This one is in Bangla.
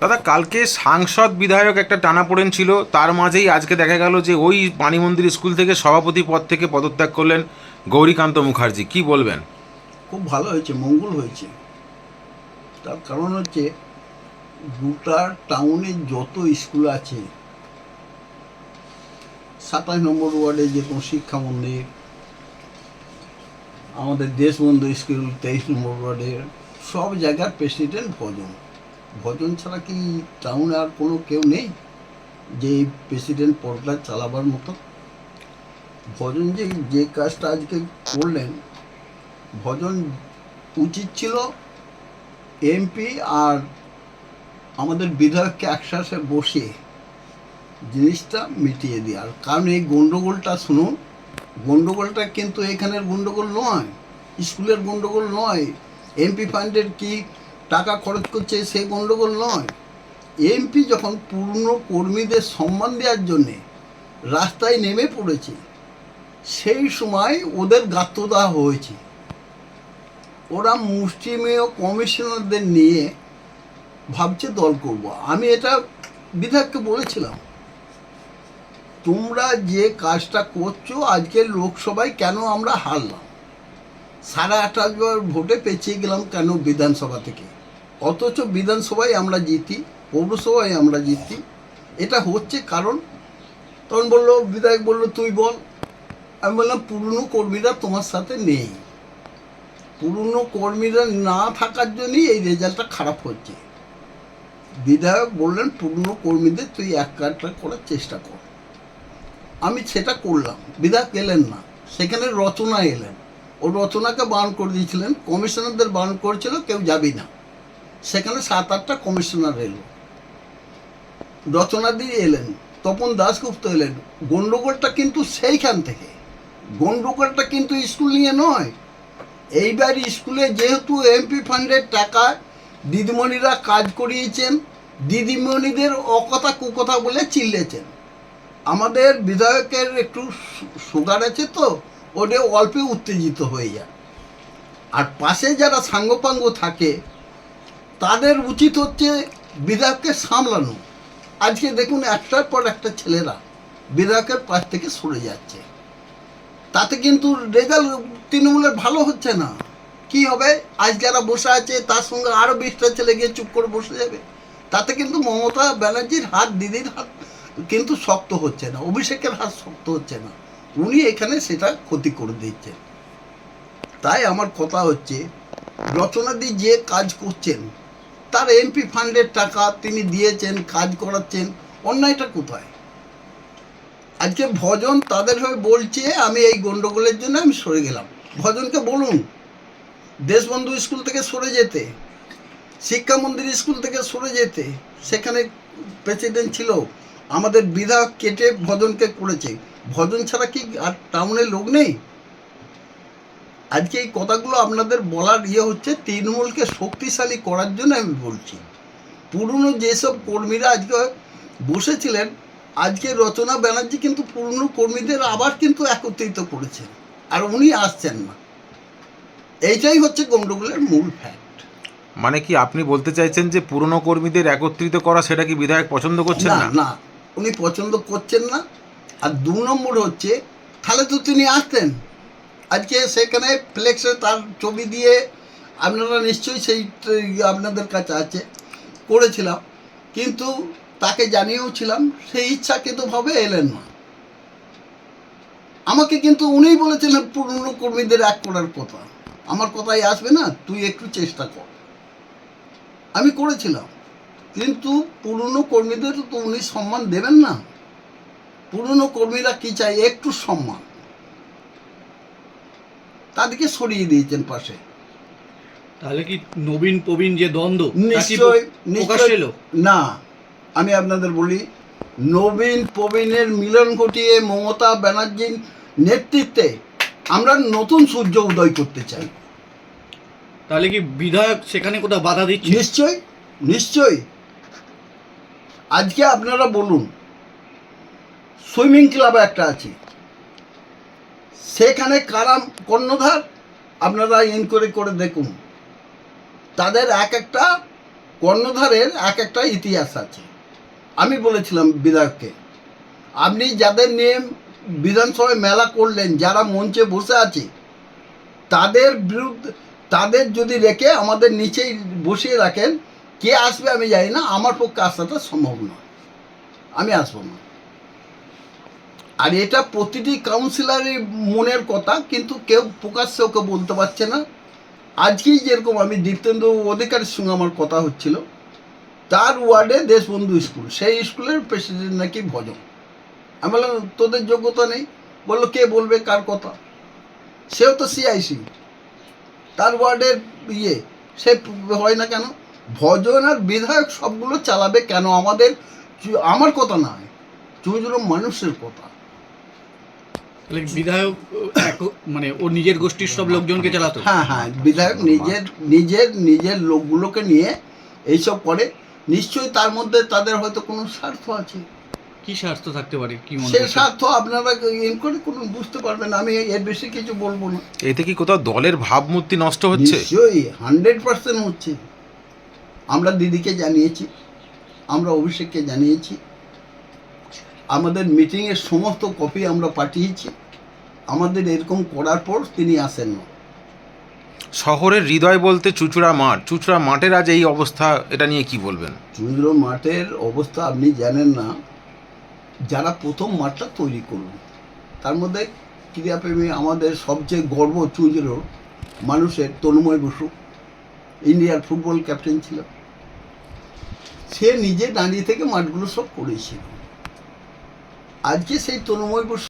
দাদা, কালকে সাংসদ বিধায়ক একটা টানাপোড়েন ছিল, তার মাঝেই আজকে দেখা গেল যে ওই বাণী মন্দির স্কুল থেকে সভাপতি পদ থেকে পদত্যাগ করলেন গৌরীকান্ত মুখার্জি। কি বলবেন? খুব ভালো হয়েছে, মঙ্গল হয়েছে। তার কারণ হচ্ছে, গোটা টাউনে যত স্কুল আছে, সাতাশ নম্বর ওয়ার্ডে যে কোনো শিক্ষা মন্দির, আমাদের দেশবন্ধু স্কুল তেইশ নম্বর ওয়ার্ডের, সব জায়গার প্রেসিডেন্ট ভজন। ভজন ছাড়া কি টাউনে আর কোনো কেউ নেই? যে প্রেসিডেন্ট পদটা চালাবার মতো? ভজন যে যে কাজটা আজকে করলেন, ভজন উচিত ছিল এমপি আর আমাদের বিধায়ককে একসাথে বসে জিনিসটা মিটিয়ে দেওয়ার। কারণ এই গণ্ডগোলটা শুনুন গণ্ডগোলটা কিন্তু এখানের গণ্ডগোল নয়, স্কুলের গণ্ডগোল নয়। এমপি ফান্ডের কি টাকা খরচ করছে সে গণ্ডগোল নয়। এমপি যখন পূর্ণ কর্মীদের সম্মান দেওয়ার জন্যে রাস্তায় নেমে পড়েছে, সেই সময় ওদের গাত্রদাহ হয়েছে। ওরা মুষ্টিমেয় কমিশনারদের নিয়ে ভাবছে, দল করব। আমি এটা বিধায়ককে বলেছিলাম, তোমরা যে কাজটা করছ আজকের লোকসভায় কেন আমরা হারলাম? সাড়ে আঠাশ বার ভোটে পেঁচিয়ে গেলাম কেন বিধানসভা থেকে? অথচ বিধানসভায় আমরা জিতি, পৌরসভায় আমরা জিতি। এটা হচ্ছে কারণ। তখন বলল, বিধায়ক বলল, তুই বল। আমি বললাম, পুরনো কর্মীরা তোমার সাথে নেই। পুরনো কর্মীরা না থাকার জন্যই এই রেজাল্টটা খারাপ হচ্ছে। বিধায়ক বললেন, পুরনো কর্মীদের তুই এক কাজটা করার চেষ্টা কর। আমি সেটা করলাম। বিধায়ক এলেন না। সেখানে রচনা এলেন। ও রচনাকে বারণ করে দিয়েছিলেন। কমিশনারদের বারণ করেছিল, কেউ যাবি না। সেখানে সাত আটটা কমিশনার এলো। রচনা দিয়ে এলেন, তপন দাশগুপ্ত এলেন। গণ্ডগোলটা কিন্তু সেইখান থেকে। গণ্ডগোলটা কিন্তু স্কুল নিয়ে নয়। এইবার স্কুলে যেহেতু এমপি ফান্ডের টাকা দিদিমণিরা কাজ করিয়েছেন, দিদিমণিদের অকথা কুকথা বলে চিল্লেছেন। আমাদের বিধায়কের একটু সুগার আছে তো ওটা অল্পে উত্তেজিত হয়ে যায়। আর পাশে যারা সাঙ্গপাঙ্গ থাকে তাদের উচিত হচ্ছে বিধায়ককে সামলানো। আজকে দেখুন, একটার পর একটা ছেলেরা বিধায়কের পাশ থেকে সরে যাচ্ছে। তাতে কিন্তু রেজাল্ট তৃণমূলের ভালো হচ্ছে না। কি হবে? আজ যারা বসে আছে, তার সঙ্গে আরও বিশটা ছেলে গিয়ে চুপ করে বসে যাবে। তাতে কিন্তু মমতা ব্যানার্জির হাত, দিদির হাত কিন্তু শক্ত হচ্ছে না, অভিষেকের হাত শক্ত হচ্ছে না। উনি এখানে সেটা ক্ষতি করে দিচ্ছেন। তাই আমার কথা হচ্ছে, রচনাদি যে কাজ করছেন তার এমপি ফান্ডের টাকা তিনি দিয়েছেন, কাজ করাচ্ছেন, অন্যায়টা কোথায়? আজকে ভজন তাদের হয়ে বলছে, আমি এই গন্ডগোলের জন্য আমি সরে গেলাম। ভজনকে বলুন, দেশবন্ধু স্কুল থেকে সরে যেতে, শিক্ষা মন্দির স্কুল থেকে সরে যেতে, সেখানে প্রেসিডেন্ট ছিল, আমাদের বিধায়ক কেটে ভজনকে করেছে। ভজন ছাড়া কি আর টাউনের লোক নেই? আজকে এই কথাগুলো আপনাদের বলার ইয়ে হচ্ছে তৃণমূলকে শক্তিশালী করার জন্য আমি বলছি। পুরনো যেসব কর্মীরা আজকে বসেছিলেন আজকে রচনা ব্যানার্জি কিন্তু পুরনো কর্মীদের আবার কিন্তু একত্রিত করেছেন আর উনি আসছেন না। এইটাই হচ্ছে গন্ডগোলের মূল ফ্যাক্ট মানে কি আপনি বলতে চাইছেন যে পুরনো কর্মীদের একত্রিত করা সেটা কি বিধায়ক পছন্দ করছেন না? না না উনি পছন্দ করছেন না। আর দু নম্বর হচ্ছে তাহলে তো তিনি আসতেন। আজকে সেখানে ফ্লেক্সে তার ছবি দিয়ে আপনারা নিশ্চয়ই সেই আপনাদের কাছে আছে, করেছিলাম। কিন্তু তাকে জানিয়েও ছিলাম সেই ইচ্ছাকৃতভাবে এলেন না। আমাকে কিন্তু উনিই বলেছিলেন পুরনো কর্মীদের এক করার কথা। আমার কথাই আসবে না, তুই একটু চেষ্টা কর। আমি করেছিলাম। কিন্তু পুরনো কর্মীদের তো উনি সম্মান দেবেন না। পুরনো কর্মীরা কি চায়? একটু সম্মান। তাদেরকে সরিয়ে দিয়েছেন পাশে। তাহলে কি নবীন প্রবীণ যে দ্বন্দ্ব নিশ্চয় নিশ্চয় না। আমি আপনাদের বলি নবীন প্রবীণের মিলন ঘটিয়ে মমতা ব্যানার্জির নেতৃত্বে আমরা নতুন সূর্য উদয় করতে চাই। তাহলে কি বিধায়ক সেখানে কোথাও বাধা দিচ্ছে? নিশ্চয় নিশ্চয়। আজকে আপনারা বলুন সুইমিং ক্লাব একটা আছে। সেখানে কারা কর্ণধার? আপনারা ইনকোয়ারি করে দেখুন। তাদের এক একটা কর্ণধারের এক একটা ইতিহাস আছে। আমি বলেছিলাম বিধায়ককে, আপনি যাদের নিয়ে বিধানসভায় মেলা করলেন, যারা মঞ্চে বসে আছে, তাদের বিরুদ্ধে, তাদের যদি রেখে আমাদের নিচেই বসিয়ে রাখেন, কে আসবে আমি জানি না, আমার পক্ষে আসাটা সম্ভব নয়। আমি আসব না। আর এটা প্রতিটি কাউন্সিলরের মনের কথা, কিন্তু কেউ প্রকাশ্যে ওকে বলতে পারছে না। আজকেই যেরকম আমি দীপ্তেন্দ্র অধিকারীর সঙ্গে আমার কথা হচ্ছিল, তার ওয়ার্ডে দেশবন্ধু স্কুল, সেই স্কুলের প্রেসিডেন্ট নাকি ভজন। আমি বললাম, তোদের যোগ্যতা নেই। বলল, কে বলবে? কার কথা? সেও তো সিআইসি তার ওয়ার্ডের ইয়ে সে হয় না কেন? ভজন আর বিধায়ক সবগুলো চালাবে কেন? আমাদের আমার কথা নয় চুজুরো মানুষের কথা। তাহলে বিধায়ক মানে ও নিজের গোষ্ঠীর সব লোকজনকে চালাতো? হ্যাঁ হ্যাঁ বিধায়ক নিজের নিজের নিজের লোকগুলোকে নিয়ে এইসব করে। নিশ্চয়ই তার মধ্যে তাদের হয়তো কোনো স্বার্থ আছে। কি স্বার্থ থাকতে পারে? কি মনে সেই স্বার্থ আপনারা ইন করে কোনো বুঝতে পারবেন আমি এর বেশি কিছু বলব না। এতে কি কোথাও দলের ভাবমূর্তি নষ্ট হচ্ছে? নিশ্চয়ই হান্ড্রেড পার্সেন্ট হচ্ছে। আমরা দিদিকে জানিয়েছি আমরা অভিষেককে জানিয়েছি। আমাদের মিটিংয়ের সমস্ত কপি আমরা পাঠিয়েছি। আমাদের এরকম করার পর তিনি আসেন না। শহরের হৃদয় বলতে চুচুড়া মাঠ। চুচুড়া মাঠের আজ এই অবস্থা এটা নিয়ে কি বলবেন? চুঁচুড়ো মাঠের অবস্থা আপনি জানেন না। যারা প্রথম মাঠটা তৈরি করল তার মধ্যে ক্রীড়াপ্রেমী আমাদের সবচেয়ে গর্ব চুঁচুড়ো মানুষের তনুময় বসু। ইন্ডিয়ার ফুটবল ক্যাপ্টেন ছিল সে নিজে দাঁড়িয়ে থেকে মাঠগুলো সব করেছিল। আজকে সেই তনুময় বসু